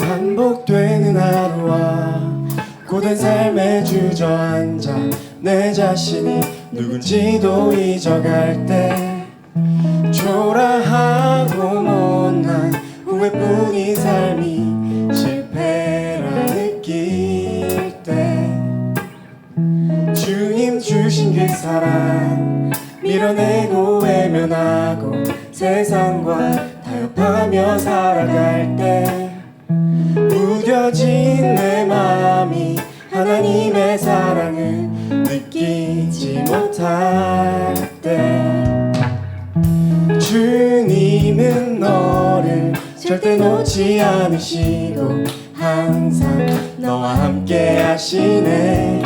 반복되는 하루와 고된 삶에 주저앉아 내 자신이 누군지도 잊어갈 때 초라하고 못난 후회뿐인 삶이 실패라 느낄 때 주님 주신 그 사랑 밀어내고 외면하고 세상과 타협하며 살아갈 때 무뎌진 내 마음이 하나님의 사랑을 느끼지 못할 때 주님은 너를 절대 놓지 않으시고 항상 너와 함께 하시네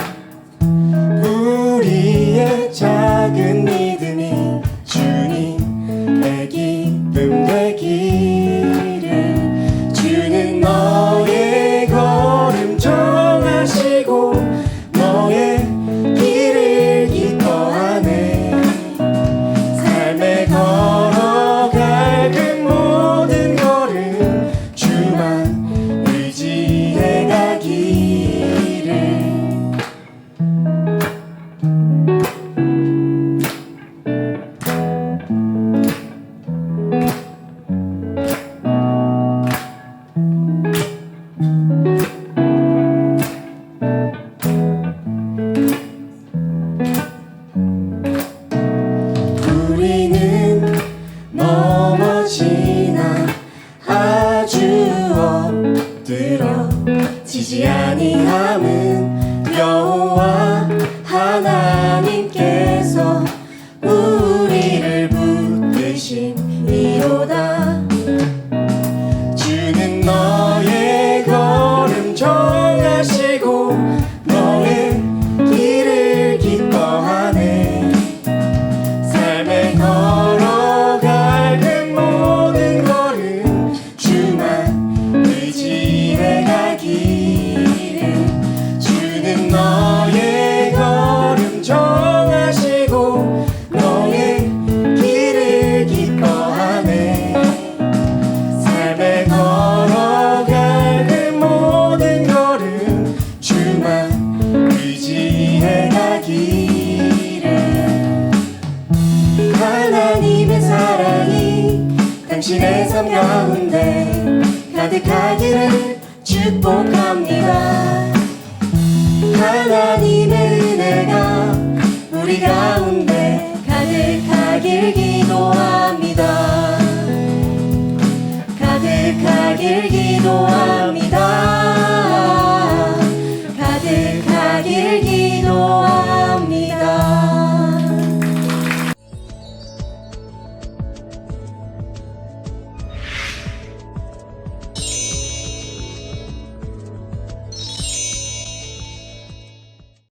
엎드려 지지 아니함은 당신의 삶 가운데 가득하기를 축복합니다 가득